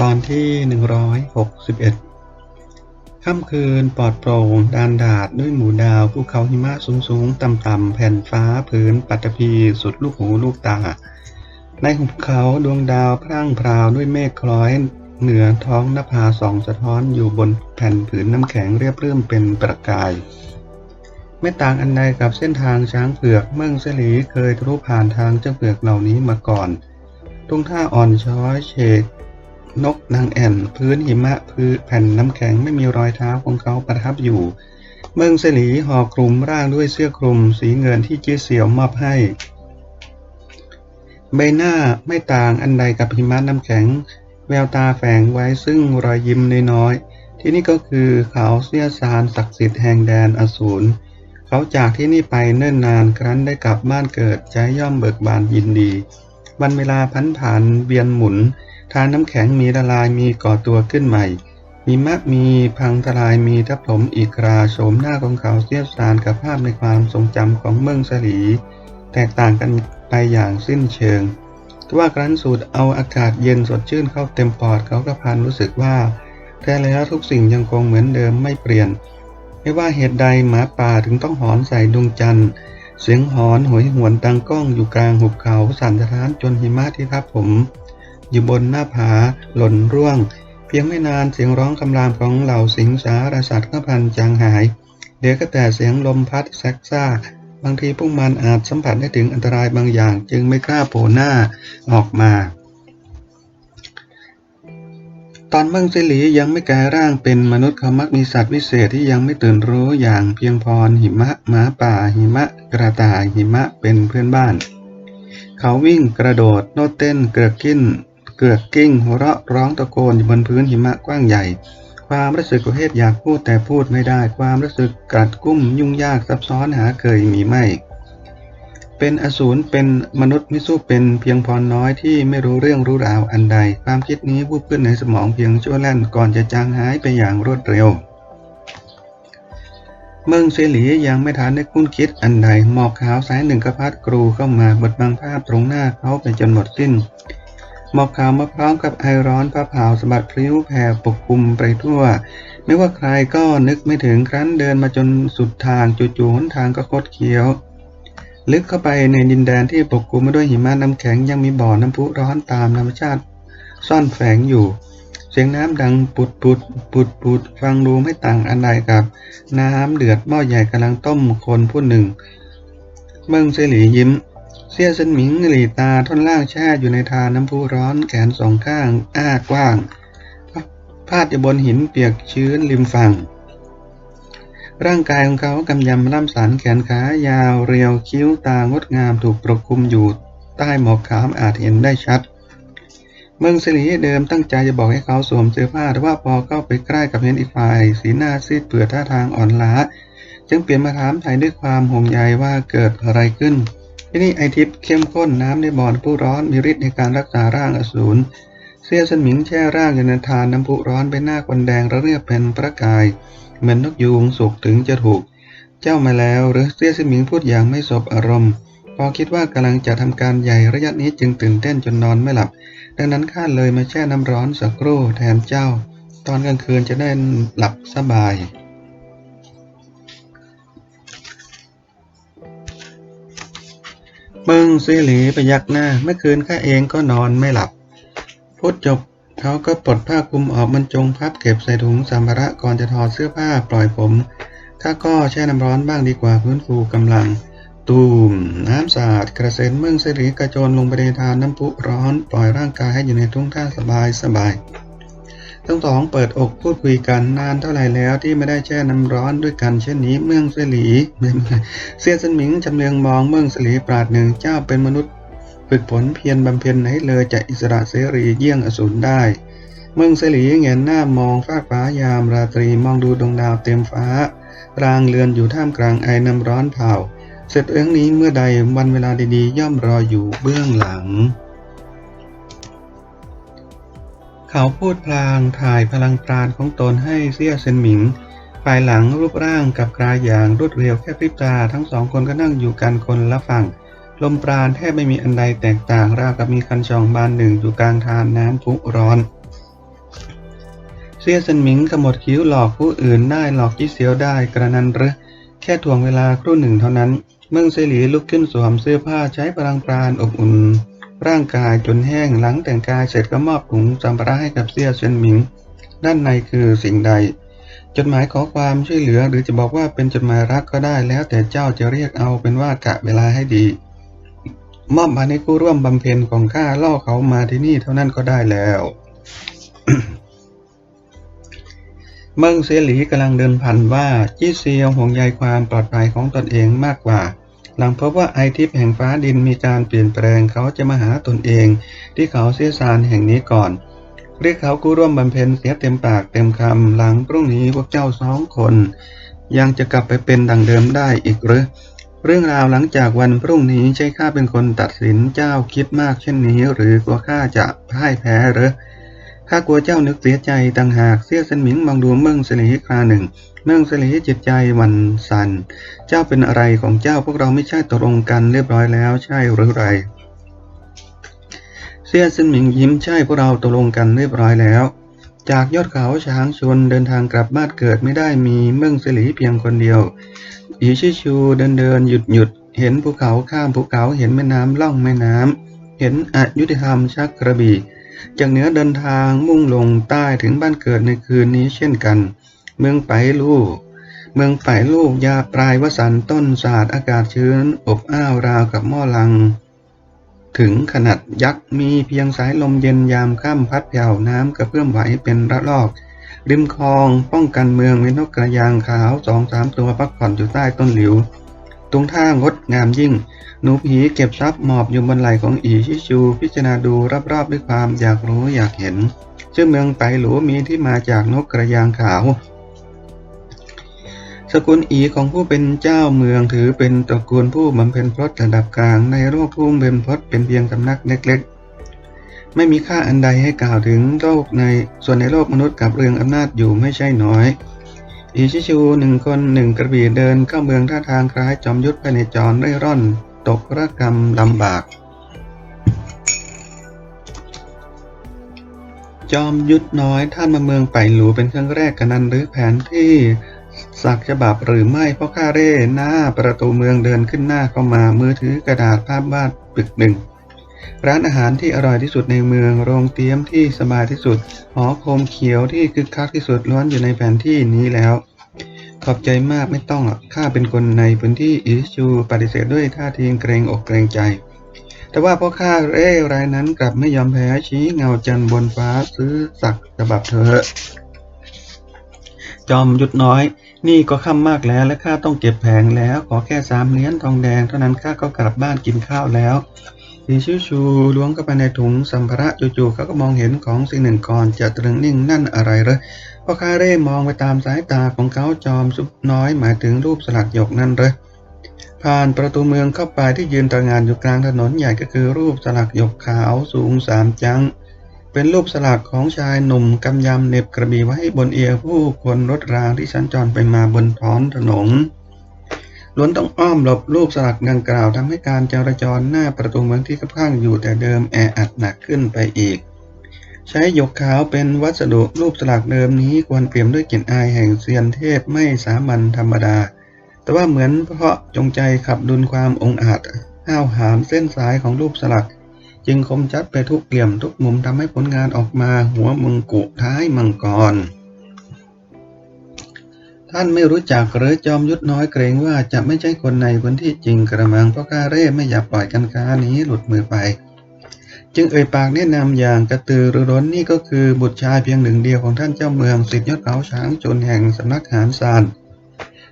ตอนที่ 161 ค่ำคืนปลอดโปร่งดานดาดด้วยหมู่ดาวภูเขาหิมะสูงๆ ต่ำๆแผ่นฟ้าผืนปัตภีสุดลูกหูลูกตา ในหุบเขาดวงดาวพร่างพราวด้วยเมฆคล้อย เหนือท้องนภาสองสะท้อนอยู่บนแผ่นผืนน้ำแข็งเรียบเรื่มเป็นประกาย ไม่ต่างอันใดกับเส้นทางช้างเผือกเมืองเสลีเคยทะลุผ่านทางเจ้าเผือกเหล่านี้มาก่อนทุ่งท่าอ่อนช้อยเฉก นกนางแอ่น พื้นหิมะพื้นแผ่นน้ำแข็งไม่มีรอยเท้าของเขาประทับอยู่ เมืองเสลีห่อคลุมร่างด้วยเสื้อคลุมสีเงินที่เจี๊ยเสี่ยวมอบให้ ใบหน้าไม่ต่างอันใดกับหิมะน้ำแข็ง แววตาแฝงไว้ซึ่งรอยยิ้มน้อยๆที่นี่ก็คือเขาเสียซานศักดิ์สิทธิ์แห่งแดนอสูรเขาจากที่นี่ไปเนิ่นนานครั้นได้กลับบ้านเกิดใจย่อมเบิกบานยินดี วันเวลาพันผ่านเวียนหมุน ทางน้ำแข็งมีละลายมีก่อตัวขึ้นใหม่ มีมะมีพังทลายมีทับถมอีกราโฉมหน้าของเขาเสียสานกับภาพในความทรงจำของเมืองสลี แตกต่างกันไปอย่างสิ้นเชิงทว่าครั้นสูดเอาอากาศเย็นสดชื่นเข้าเต็มปอดเขาก็พันรู้สึกว่าแท้แล้วทุกสิ่งยังคงเหมือนเดิมไม่เปลี่ยน ไม่ว่าเหตุใดหมาป่าถึงต้องหอนใส่ดวงจันทร์ เสียงหอนหวยหวนดังก้องอยู่กลางหุบเขาสั่นสะท้านจนหิมะที่ทับผม อยู่บนหน้าผาหล่นร่วง เพียงไม่นานเสียงร้องคำรามของเหล่าสิงสารสัตว์ก็พันจางหายเหลือก็แต่เสียงลมพัดแซกซ่า บางทีพวกมันอาจสัมผัสได้ถึงอันตรายบางอย่าง จึงไม่กล้าโผล่หน้าออกมาตอนเมืองเซลียังไม่กลายร่างเป็นมนุษย์เขามักมีสัตว์วิเศษที่ยังไม่ตื่นรู้อย่างเพียงพรหิมะหมาป่า หิมะ กระต่ายหิมะเป็นเพื่อนบ้าน เขาวิ่งกระโดดโนดเต้นเกลือกกิ้น เกือกกิ้งหัวเราะร้องตะโกนอยู่บนพื้นหิมะกว้างใหญ่ ความรู้สึกประเภทอยากพูดแต่พูดไม่ได้ ความรู้สึกกัดกุ้มยุ่งยากซับซ้อนหาเคยมีไม่ เป็นอสูรเป็นมนุษย์มิสู้เป็นเพียงพรน้อยที่ไม่รู้เรื่องรู้ราวอันใด ความคิดนี้วูบขึ้นในสมองเพียงชั่วแล่นก่อนจะจางหายไปอย่างรวดเร็วเมืองเซหลียังไม่ทันได้คุ้นคิดอันใดหมอกขาวสายหนึ่งก็พัดกรูเข้ามาบดบังภาพตรงหน้าเขาไปจนหมดสิ้น หมอกขาวมาพร้อมกับไอร้อนผ้าเผาสะบัดพลิ้วแผ่ปกคลุมไปทั่ว ไม่ว่าใครก็นึกไม่ถึงครั้นเดินมาจนสุดทางจู่ๆหนทางก็คดเคี้ยว ลึกเข้าไปในดินแดนที่ปกคลุมไปด้วยหิมะน้ำแข็งยังมีบ่อน้ำพุร้อนตามธรรมชาติ ซ่อนแฝงอยู่ เสียงน้ำดังปุดปุดปุดปุดฟังดูไม่ต่างอันใดกับ น้ำเดือดหม้อใหญ่กำลังต้มคนผู้หนึ่ง เมืองเสลียิ้ม เสี้ยเซินหมิงหลีตาท่อนล่างแช่อยู่ในทานน้ำพุร้อนแขนสองข้าง อ้ากว้าง พาดอยู่บนหินเปียกชื้นริมฝั่ง ร่างกายของเขากำยำล่ำสันแขนขายาวเรียวคิ้วตางดงามถูกปกคลุมอยู่ใต้หมอกขาวอาจเห็นได้ชัด เมืองสิริเดิมตั้งใจจะบอกให้เขาสวมเสื้อผ้าแต่ว่าพอเข้าไปใกล้กับเห็นอีกฝ่าย สีหน้าซีดเปื่อท่าทางอ่อนล้า จึงเปลี่ยนมาถามไทยด้วยความห่วงใยว่าเกิดอะไรขึ้น ที่นี่ไอทิพย์เข้มข้นน้ำในบ่อน้ำพุร้อนมีฤทธิ์ในการรักษาร่างอสูรเสี้ยสมิงแช่ร่างอยู่ในทานน้ำพุร้อนไปหน้าคนแดงระเรียบเป็นประกาย เหมือนนกยูงสุกถึงจะถูก เจ้ามาแล้วหรือเสี้ยสมิงพูดอย่างไม่สบอารมณ์ พอคิดว่ากำลังจะทำการใหญ่ระยะนี้จึงตื่นเต้นจนนอนไม่หลับ ดังนั้นข้าเลยมาแช่น้ำร้อนสักครู่แทนเจ้า ตอนกลางคืนจะได้หลับสบาย เบิงซีหลีไปยักหน้า เมื่อคืนข้าเองก็นอนไม่หลับ พูดจบเขาก็ปลดผ้าคลุมออกบรรจงพับเก็บใส่ถุงสัมภาระก่อนจะถอดเสื้อผ้าปล่อยผม ข้าก็แช่น้ำร้อนบ้างดีกว่าพื้นฟูกำลัง ตูมน้ำสะอาดกระเซ็นเมืองสิริกระโจนลงไปในทานน้ำพุร้อน ปล่อยร่างกายให้อยู่ในทุ่งท่าสบายสบาย ทั้งสองเปิดอกพูดคุยกันนานเท่าไหร่แล้วที่ไม่ได้แช่น้ำร้อนด้วยกันเช่นนี้เมืองเสลีเสียสนหมิงจำเลืองมองเมืองเสลีปราดหนึ่งเจ้าเป็นมนุษย์ฝึกฝนเพียรบำเพ็ญให้เลยจะอิสระเสรีเยี่ยงอสูรได้ เมืองเสลีเงนหน้ามองฟากฟ้ายามราตรีมองดูดวงดาวเต็มฟ้ารางเรือนอยู่ท่ามกลางไอ้น้ำร้อนเผาเสร็จเอื้องนี้เมื่อใดวันเวลาดีๆ ย่อมรออยู่เบื้องหลัง เขาพูดพลางถ่ายพลังปราณของตนให้เสี้ยเซนหมิงภายหลังรูปร่างกับกายอย่างรวดเร็วแค่พริบตาทั้งสองคนก็นั่งอยู่กันคนละฝั่ง ลมปราณแทบไม่มีอันใดแตกต่างราวกับมีคันช่องบานหนึ่งอยู่กลางทานน้ำพุร้อนเสี่ยเซินหมิงขมวดคิ้วหลอกผู้อื่นได้หลอกจี้เสียวได้กระนั้นหรือแค่ถ่วงเวลาครู่หนึ่งเท่านั้น เมืองเซหลีลุกขึ้นสวมเสื้อผ้าใช้พลังปราณอบอุ่น ร่างกายจนแห้งหลังแต่งกายเสร็จก็มอบถุงสัมภาระให้กับเสี่ยเซินหมิง ด้านในคือสิ่งใด จดหมายขอความช่วยเหลือหรือจะบอกว่าเป็นจดหมายรักก็ได้แล้วแต่เจ้าจะเรียกเอาเป็นว่ากะเวลาให้ดี มอบมาในผู้ร่วมบำเพ็ญของข้าล่อเขามาที่นี่เท่านั้นก็ได้แล้วเมืองเซหลีกำลังเดินผ่านว่าจี้เซียวห่วงใยความปลอดภัยของตนเองมากกว่า หลังพบว่าไอทิพย์แห่งฟ้าดินมีการเปลี่ยนแปลงเขาจะมาหาตนเอง ที่เขาเสียสารแห่งนี้ก่อน เรียกเขากู้ร่วมบำเพ็ญเสียเต็มปากเต็มคำหลังพรุ่งนี้พวกเจ้าสองคน ยังจะกลับไปเป็นดังเดิมได้อีกหรือ เรื่องราวหลังจากวันพรุ่งนี้ใช่ข้าเป็นคนตัดสินเจ้าคิดมากเช่นนี้ หรือกลัวข้าจะพ่ายแพ้หรือ ข้ากลัวเจ้านึกเสียใจต่างหากเสี้ยเซนหมิงมองดูเมืองเสลีคราหนึ่ง เมืองเสลีจิตใจวันสันเจ้าเป็นอะไรของเจ้าพวกเราไม่ใช่ตกลงกันเรียบร้อยแล้วใช่หรือไรเสี้ยเซนหมิงยิ้มใช่พวกเราตกลงกันเรียบร้อยแล้ว จากยอดเขาช้างชนเดินทางกลับบ้านเกิดไม่ได้มีเมืองเสลีเพียงคนเดียวอีชิชูเดินเดินหยุดหยุดเห็นภูเขาข้ามภูเขาเห็นแม่น้ำล่องแม่น้ำเห็นอยุติธรรมชักกระบี่ จากเหนือเดินทางมุ่งลงใต้ถึงบ้านเกิดในคืนนี้เช่นกัน เมืองไปลูก เมืองไปลูกยาปลายวสันต้นศาสตร์อากาศชื้น อบอ้าวราวกับหม้อลัง ถึงขนาดยักษ์มีเพียงสายลมเย็นยามค่ำพัดแผ่วน้ำกระเพื่อมไหวเป็นระลอกริมคลองป้องกันเมืองมีนกกระยางขาวสองสามตัวพักผ่อนอยู่ใต้ต้นหลิว ตรงท่างดงามยิ่ง หนูผีเก็บทรัพย์หมอบอยู่บนไหล่ของอีชิชู พิจารณาดูรอบๆด้วยความอยากรู้อยากเห็น ชื่อเมืองไตหลูมีที่มาจากนกกระยางขาว สกุลอีของผู้เป็นเจ้าเมืองถือเป็นตระกูลผู้บำเพ็ญพรตระดับกลางในโลกทุ่งเบญพรตเป็นเพียงสำนักเล็กๆ ไม่มีค่าอันใดให้กล่าวถึงโลกในส่วนในโลกมนุษย์กับเรื่องอำนาจอยู่ไม่ใช่น้อย อีชิชูหนึ่งคนหนึ่งกระบี่เดินเข้าเมืองท่าทางคล้ายจอมยุทธภายในจรเร่ร่อน ตกระกรรมลำบาก จอมยุทธน้อยท่านมาเมืองไปหลูเป็นครั้งแรกกันนั้นหรือแผนที่สักฉบับหรือไม่เพราะข้าเร่หน้าประตูเมืองเดินขึ้นหน้าเข้ามามือถือกระดาษภาพวาดปึกหนึ่ง ร้านอาหารที่อร่อยที่สุดในเมือง โรงเตี๊ยมที่สบายที่สุด หอโคมเขียวที่คึกคักที่สุดล้วนอยู่ในแผนที่นี้แล้ว ขอบใจมากไม่ต้องหรอกข้าเป็นคนในพื้นที่อิชูปฏิเสธด้วยท่าทีเกรงอกเกรงใจ แต่ว่าพ่อข้าเร่รายนั้นกลับไม่ยอมแพ้ชี้เงาจันบนฟ้าซื้อสักฉบับเธอะจอมยุทธน้อย นี่ก็ค่ำมากแล้วและข้าต้องเก็บแผงแล้ว ขอแค่สามเหรียญทองแดงเท่านั้นข้าก็กลับบ้านกินข้าวแล้ว สีชูชูล้วงเข้าไปในถุงสัมภาระจู่ๆเขาก็มองเห็นของสิ่งหนึ่งก่อนจะตรึงนิ่งนั่นอะไรเหรอพ่อข้าเร่มองไปตามสายตาของเขาจอมซุปน้อยหมายถึงรูปสลักหยกนั่นเหรอผ่านประตูเมืองเข้าไปที่ยืนตระหงานอยู่กลางถนนใหญ่ก็คือรูปสลักหยกขาวสูงสามจัง เป็นรูปสลักของชายหนุ่มกำยำเน็บกระบี่ไว้บนเอวผู้คนรถรางที่สัญจรไปมาบนท้องถนน ล้วนต้องอ้อมหลบรูปสลักดังกล่าวทำให้การจราจรหน้าประตูเมืองที่ข้างอยู่แต่เดิมแออัดหนักขึ้นไปอีก ใช้หยกขาวเป็นวัสดุรูปสลักเดิมนี้ควรเปี่ยมด้วยกลิ่นอายแห่งเซียนเทพไม่สามัญธรรมดา แต่ว่าเหมือนเพราะจงใจขับดุลความองอาจห้าวหาญเส้นสายของรูปสลัก จึงคมชัดไปทุกเหลี่ยมทุกมุมทำให้ผลงานออกมาหัวมังกุท้ายมังกร ท่านไม่รู้จักหรือจอมยุทธน้อยเกรงว่าจะไม่ใช่คนในพื้นที่จริงกระมังเพราะข้าเร่ไม่อยากปล่อยกันค้านี้หลุดมือไป จึงเอ่ยปากแนะนำอย่างกระตือรือร้นนี่ก็คือบุตรชายเพียงหนึ่งเดียวของท่านเจ้าเมืองสิทธิยศเขาช้างจนแห่งสำนักหานซาน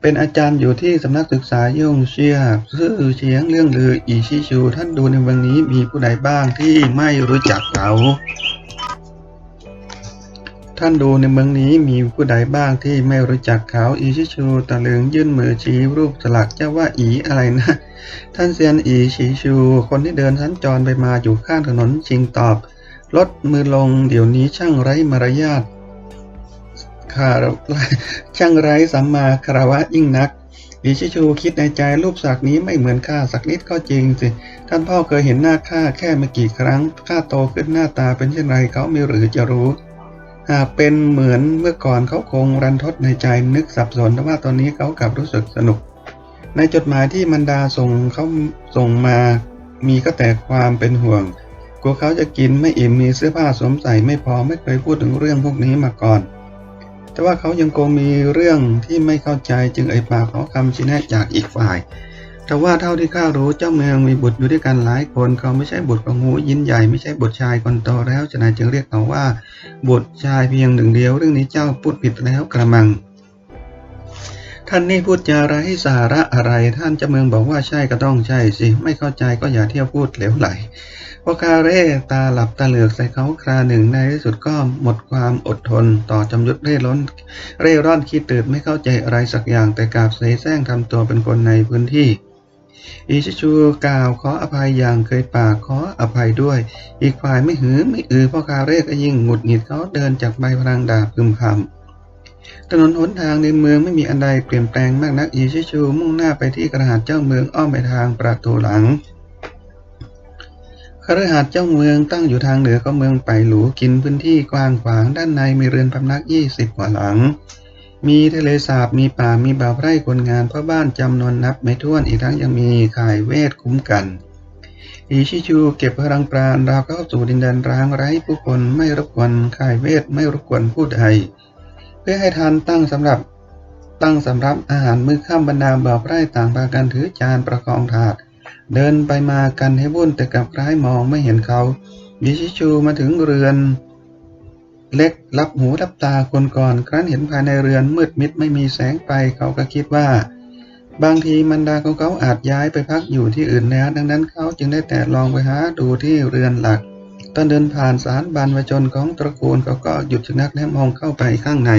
เป็นอาจารย์อยู่ที่สำนักศึกษาย่งเชียซื่อเฉียงเรื่องลืออีชิชู ท่านดูในเมืองนี้มีผู้ใดบ้างที่ไม่รู้จักเขา ท่านดูในเมืองนี้มีผู้ใดบ้างที่ไม่รู้จักเขาอีชิชูตะลึงยื่นมือชี้รูปสลักเจ้าว่าอีอะไรนะ ท่านเซียนอีชิชู คนที่เดินสัญจรไปมาอยู่ข้างถนนชิงตอบ ลดมือลงเดี๋ยวนี้ช่างไร้มารยาทข้าช่างไร้สัมมาคารวะยิ่งนักอิชิชูคิดในใจรูปสักนี้ไม่เหมือนข้าสักนิดก็จริงสิ ท่านพ่อเคยเห็นหน้าข้าแค่ไม่กี่ครั้งข้าโตขึ้นหน้าตาเป็นเช่นไรเขาไม่หรือจะรู้ หากเป็นเหมือนเมื่อก่อนเขาคงรันทดในใจนึกสับสนแต่ว่าตอนนี้เขากลับรู้สึกสนุก ในจดหมายที่มันดาส่งเขาส่งมามีก็แต่ความเป็นห่วงกลัวเขาจะกินไม่อิ่มมีเสื้อผ้าสวมใส่ไม่พอไม่เคยพูดถึงเรื่องพวกนี้มาก่อน แต่ว่าเขายังคงมีเรื่องที่ไม่เข้าใจจึงเอ่ยปากขอคำชี้แนะจากอีกฝ่าย แต่ว่าเท่าที่ข้ารู้เจ้าเมืองมีบุตรอยู่ด้วยกันหลายคน เขาไม่ใช่บุตรของงูยินใหญ่ไม่ใช่บุตรชายคนโตแล้วฉะนั้นจึงเรียกเขาว่า บุตรชายเพียงหนึ่งเดียว เรื่องนี้เจ้าพูดผิดแล้วกระมัง ท่านนี่พูดจาไร้สาระอะไร ท่านเจ้าเมืองบอกว่าใช่ก็ต้องใช่สิ ไม่เข้าใจก็อย่าเที่ยวพูดเหลวไหลพอคาเร่ตาหลับตาเหลือกใส่เขาคราหนึ่งในที่สุดก็หมดความอดทน ต่อจำยุทธเร่ร่อนเร่ร่อนคิดตื่นไม่เข้าใจอะไรสักอย่างแต่กาบเสแสร้งทำตัวเป็นคนในพื้นที่ อิชิชูกล่าวขออภัยอย่างเคยปากขออภัยด้วย อีกฝ่ายไม่หือไม่อือพ่อคาเร่ก็ยิ่งหงุดหงิดเขาเดินจากใบพลังดาบพึมพำถนนหนทางในเมืองไม่มีอันใดเปลี่ยนแปลงมากนักอิชิชูมุ่งหน้าไปที่กระหาดเจ้าเมืองอ้อมไปทางประตูหลังคฤหาสน์เจ้าเมืองตั้งอยู่ทางเหนือของเมืองไปหลูกินพื้นที่กว้างขวางด้านในมีเรือนพำนักยี่สิบกว่าหลัง มีทะเลสาบ มีป่า มีบ่าวไร่คนงานพ่อบ้านจำนวนนับไม่ถ้วน อีกทั้งยังมีข่ายเวทคุ้มกันอิชิชูเก็บพลังปราณราเข้าสู่ดินแดนร้างไร้ผู้คนไม่รบกวนข่ายเวทไม่รบกวนผู้ใด เพื่อให้ทานตั้งสำหรับตั้งสำรับอาหารมื้อค่ำบรรดาบ่าวไร่ต่างพากันถือจานประคองถาด เดินไปมากันให้วุ่นแต่กลับคล้ายมองไม่เห็นเขายิชิชูมาถึงเรือน เล็กรับหูรับตาคนก่อน ครั้นเห็นภายในเรือนมืดมิดไม่มีแสงไฟเขาก็คิดว่า บางทีมันดาของเขาอาจย้ายไปพักอยู่ที่อื่นแล้ว ดังนั้นเขาจึงได้แต่ลองไปหาดูที่เรือนหลัก ตอนเดินผ่านศาลบรรพชนของตระกูลเขาก็หยุดชะงักและมองเข้าไปข้างใน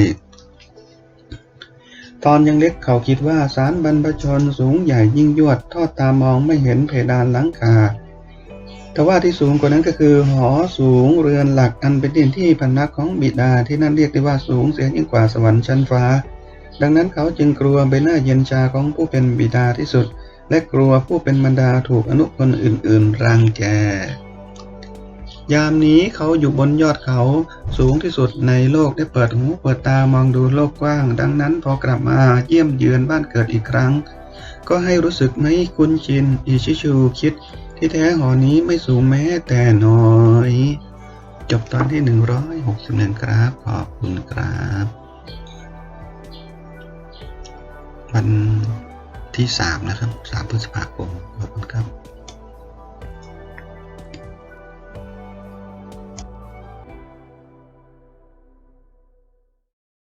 ตอนยังเล็กเขาคิดว่าศาลบรรพชนสูงใหญ่ยิ่งยวดทอดตามองไม่เห็นเพดานหลังคา แต่ว่าที่สูงกว่านั้นก็คือ หอสูงเรือนหลักอันเป็นดินที่พนักของบิดาที่นั่นเรียกได้ว่าสูงเสียยิ่งกว่าสวรรค์ชั้นฟ้า ดังนั้นเขาจึงกลัวใบหน้าเย็นชาของผู้เป็นบิดาที่สุด และกลัวผู้เป็นบรรดาถูกอนุคนอื่นๆรังแก ยามนี้เขาอยู่บนยอดเขาสูงที่สุดในโลกได้เปิดหูเปิดตามองดูโลกกว้าง ดังนั้นพอกลับมาเยี่ยมเยือนบ้านเกิดอีกครั้ง ก็ให้รู้สึกไม่คุ้นชินอิชิชูคิด ที่แท้หอนี้ไม่สูงแม้แต่น้อย จบตอนที่ 161 ครับ ขอบคุณครับวันที่ 3 นะครับ 3 พฤษภาคมขอบคุณครับ